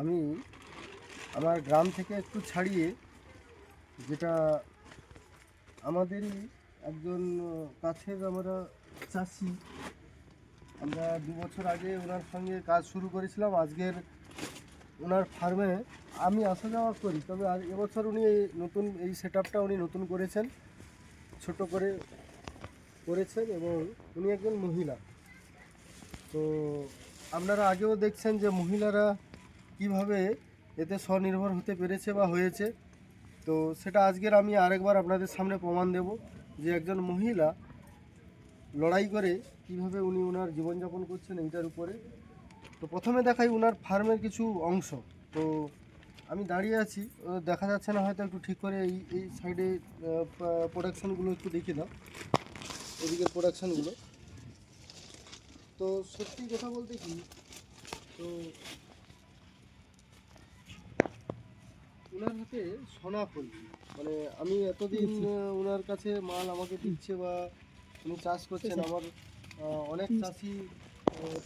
আমি আমার গ্রাম থেকে একটু ছাড়িয়ে যেটা আমাদেরই একজন কাছের আমরা চাষি, আমরা দু বছর আগে ওনার সঙ্গে কাজ শুরু করেছিলাম। আজকের ওনার ফার্মে আমি আসা যাওয়া করি, তবে আর এবছর উনি নতুন, এই সেট উনি নতুন করেছেন, ছোট করে করেছেন এবং উনি একজন মহিলা। তো আপনারা আগেও দেখছেন যে মহিলারা কীভাবে এতে স্বনির্ভর হতে পেরেছে বা হয়েছে, তো সেটা আজকের আমি আরেকবার আপনাদের সামনে প্রমাণ দেব যে একজন মহিলা লড়াই করে কীভাবে উনি ওনার জীবনযাপন করছেন এইটার উপরে। তো প্রথমে দেখাই ওনার ফার্মের কিছু অংশ। তো আমি দাঁড়িয়ে আছি দেখা যাচ্ছে না, হয়তো একটু ঠিক করে এই এই সাইডে প্রোডাকশানগুলো একটু দেখিয়ে দাও এদিকের প্রোডাকশানগুলো। তো সত্যি কথা বলতে কি, তো ওনার হাতে সোনা ফুল। মানে আমি এতদিন ওনার কাছে মাল আমাকে দিচ্ছে বা উনি চাষ করছেন আমার অনেক চাষি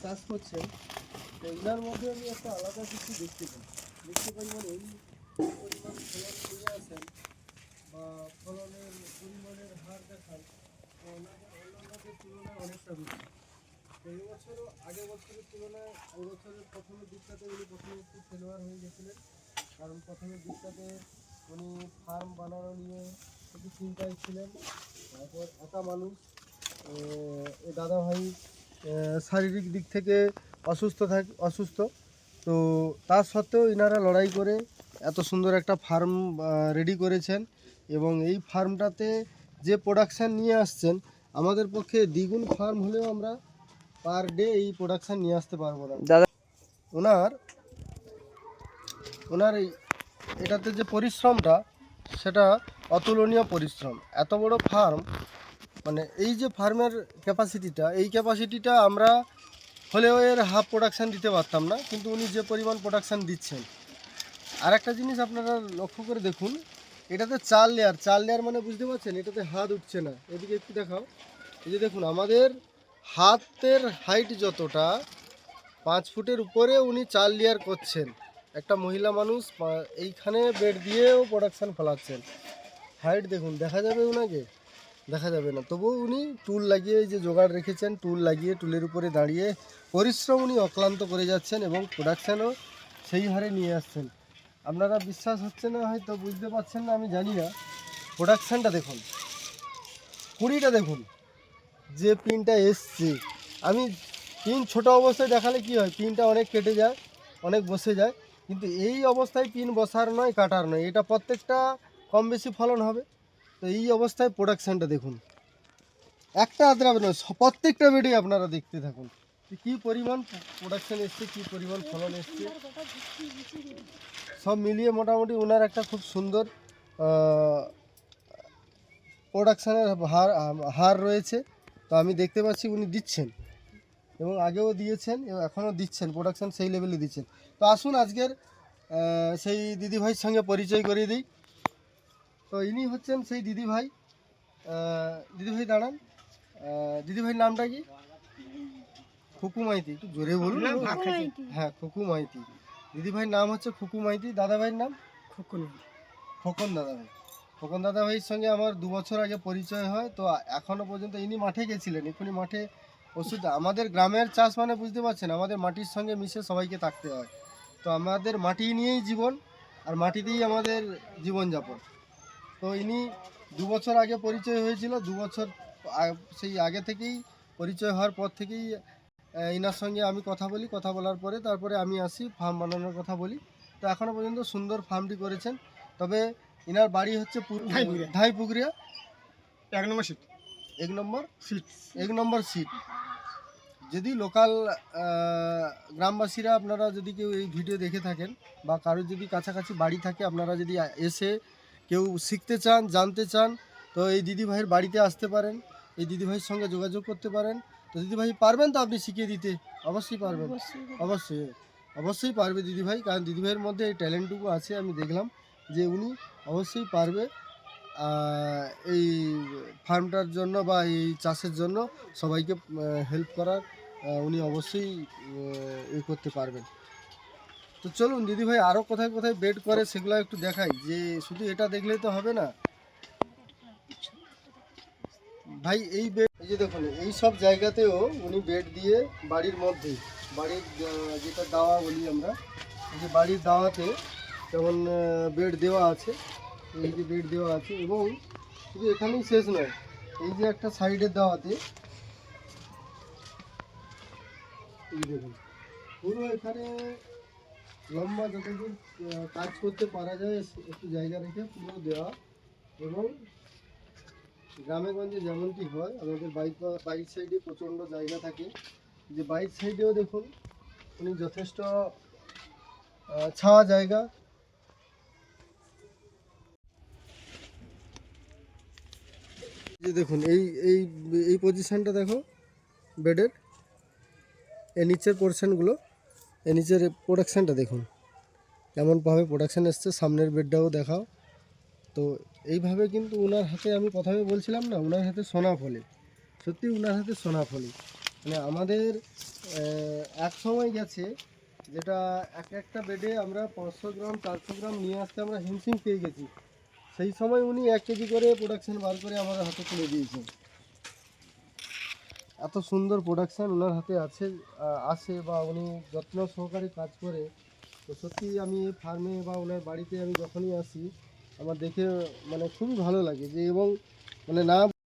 চাষ করছেন। তো এনার মধ্যে আমি একটা আলাদা কিছু দেখতে পাই। দেখতে পাই মানে এই পরিমাণ ফলন নিয়ে আসেন বা ফলনের পরিমাণের হার দেখান ওনাদের তুলনায় অনেকটা বেশি। এই বছরও আগের বছরের তুলনায় এই বছরের প্রথমের দিকটাতে উনি প্রথমে একটু ফেলোয়ার হয়ে গেছিলেন। কারণ প্রথমের দিকটাতে উনি ফার্ম বানানো নিয়ে একটু চিন্তায় ছিলেন। তারপর একা মানুষ এ দাদা ভাই শারীরিক দিক থেকে অসুস্থ থাক অসুস্থ। তো তার সত্ত্বেও ইনারা লড়াই করে এত সুন্দর একটা ফার্ম রেডি করেছেন এবং এই ফার্মটাতে যে প্রোডাকশান নিয়ে আসছেন আমাদের পক্ষে দ্বিগুণ ফার্ম হলেও আমরা পার ডে এই প্রোডাকশান নিয়ে আসতে পারব না। দাদা ওনার ওনার এই এটাতে যে পরিশ্রমটা, সেটা অতুলনীয় পরিশ্রম। এত বড় ফার্ম মানে এই যে ফার্মের ক্যাপাসিটিটা এই ক্যাপাসিটিটা আমরা হলেও এর হাফ প্রোডাকশান দিতে পারতাম না, কিন্তু উনি যে পরিমাণ প্রোডাকশান দিচ্ছেন। আর একটা জিনিস আপনারা লক্ষ্য করে দেখুন, এটাতে চার লেয়ার চার লেয়ার মানে বুঝতে পারছেন, এটাতে হাত উঠছে না। এদিকে একটু দেখাও। এই যে দেখুন, আমাদের হাতের হাইট যতটা, পাঁচ ফুটের উপরে উনি চার লেয়ার করছেন। একটা মহিলা মানুষ এইখানে বেড দিয়েও প্রোডাকশান ফলাচ্ছেন। হাইট দেখুন, দেখা যাবে ওনাকে দেখা যাবে না। তবুও উনি টুল লাগিয়ে যে জোগাড় রেখেছেন, টুল লাগিয়ে টুলের উপরে দাঁড়িয়ে পরিশ্রম উনি অক্লান্ত করে যাচ্ছেন এবং প্রোডাকশানও সেই হারে নিয়ে আসছেন। আপনারা বিশ্বাস হচ্ছে না, হয়তো বুঝতে পারছেন না, আমি জানি না। প্রোডাকশানটা দেখুন। কুড়িটা দেখুন। যে পিনটা এসছে। আমি পিন ছোট অবস্থায় দেখালে কি হয়? পিনটা অনেক কেটে যায়, অনেক বসে যায়। কিন্তু এই অবস্থায় পিন বসার নয়, কাটার নয়। এটা প্রত্যেকটা কম বেশি ফলন হবে। তো এই অবস্থায় প্রোডাকশানটা দেখুন। একটা আদ্রা নয় প্রত্যেকটা বেডে আপনারা দেখতে থাকুন। কী পরিমাণ প্রোডাকশান এসছে, কী পরিমাণ ফলন এসছে। সব মিলিয়ে মোটামুটি ওনার একটা খুব সুন্দর প্রোডাকশানের হার হার রয়েছে। তো আমি দেখতে পাচ্ছি উনি দিচ্ছেন। এবং আগেও দিয়েছেন এবং এখনও দিচ্ছেন প্রোডাকশান সেই লেভেলে দিচ্ছেন। তো আসুন আজকের সেই দিদিভাইয়ের সঙ্গে পরিচয় করিয়ে দিই। তো ইনি হচ্ছেন সেই দিদিভাই দিদিভাই দাঁড়ান। দিদিভাইয়ের নামটা কি? খুকু মাইতি একটু জোরে বলুন। হ্যাঁ খুকু মাইতি দিদিভাইয়ের নাম হচ্ছে খুকু মাইতি দাদাভাইয়ের নাম? খোকন। খোকন দাদাভাই। খোকন দাদাভাইয়ের সঙ্গে আমার দু বছর আগে পরিচয় হয় তো এখনও পর্যন্ত ইনি মাঠে গেছিলেন এখনই মাঠে ওষুধ আমাদের গ্রামের চাষ মানে বুঝতে পারছেন আমাদের মাটির সঙ্গে মিশে সবাইকে থাকতে হয়। তো আমাদের মাটি নিয়েই জীবন আর মাটিতেই আমাদের জীবনযাপন। তো ইনি দু বছর আগে পরিচয় হয়েছিল দু বছর সেই আগে থেকেই পরিচয় হওয়ার পর থেকেই ইনার সঙ্গে আমি কথা বলি কথা বলার পরে তারপরে আমি আসি ফার্ম বানানোর কথা বলি। তো এখনও পর্যন্ত সুন্দর ফার্মটি করেছেন। তবে ইনার বাড়ি হচ্ছে। ধাইপুকুরিয়া। এক নম্বর সিট। এক নম্বর সিট। এক নম্বর সিট। যদি লোকাল গ্রামবাসীরা আপনারা যদি কেউ এই ভিডিও দেখে থাকেন বা কারোর যদি কাছাকাছি বাড়ি থাকে আপনারা যদি এসে কেউ শিখতে চান জানতে চান তো এই দিদিভাইয়ের বাড়িতে আসতে পারেন এই দিদিভাইয়ের সঙ্গে যোগাযোগ করতে পারেন। তো দিদিভাই পারবেন তো আপনি শিখিয়ে দিতে? অবশ্যই পারবেন। অবশ্যই। অবশ্যই পারবে দিদিভাই কারণ দিদিভাইয়ের মধ্যে এই ট্যালেন্টটুকু আছে আমি দেখলাম যে উনি অবশ্যই পারবে এই ফার্মটার জন্য বা এই চাষের জন্য সবাইকে হেল্প করার উনি অবশ্যই এ করতে পারবেন। তো চলুন, দিদি ভাই আরও কোথায় কোথায় বেড করে সেগুলো একটু দেখাই। যে শুধু এটা দেখলেই তো হবে না? ভাই, এই বেড এই যে দেখুন, এই সব জায়গাতেও উনি বেড দিয়ে বাড়ির মধ্যে, বাড়ির যেটা দাওয়া বলি আমরা যে বাড়ির দাওয়াতে যেমন বেড দেওয়া আছে, এই যে বেড দেওয়া আছে, এবং শুধু এখানেই শেষ নয়, এই যে একটা সাইডের দাওয়াতে দেখুন। পুরো এখানে লম্বা যতদূর কাজ করতে পারা যায় একটু জায়গা রেখে পুরো দেওয়া এবং গ্রামে গঞ্জে যেমনটি হয়, আমাদের বাইক বাইক সাইডে প্রচণ্ড জায়গা থাকে। যে বাইক সাইডেও দেখুন, উনি যথেষ্ট ছাওয়া জায়গা। যে দেখুন, এই এই এই পজিশনটা দেখো বেডের এর নিচের পোর্শনগুলো এর নিচের প্রোডাকশানটা দেখুন। কেমনভাবে প্রোডাকশান এসছে, সামনের বেডটাও দেখাও। তো এইভাবে কিন্তু ওনার হাতে আমি প্রথমে বলছিলাম না ওনার হাতে সোনা ফলে। সত্যি ওনার হাতে সোনা ফলে। মানে আমাদের এক সময় গেছে, যেটা এক একটা বেডে আমরা পাঁচশো গ্রাম, চারশো গ্রাম নিয়ে আসতে আমরা হিমশিম পেয়ে গেছি। সেই সময় উনি এক কেজি করে প্রোডাকশান বার করে আমাদের হাতে তুলে দিয়েছেন। এত সুন্দর প্রোডাকশান ওনার হাতে আছে আছে বা উনি যত্ন সহকারে কাজ করে, তো সত্যি আমি ফার্মে বা ওনার বাড়িতে আমি যখনই আসি, আমার দেখে মানে খুবই ভালো লাগে যে এবং মানে না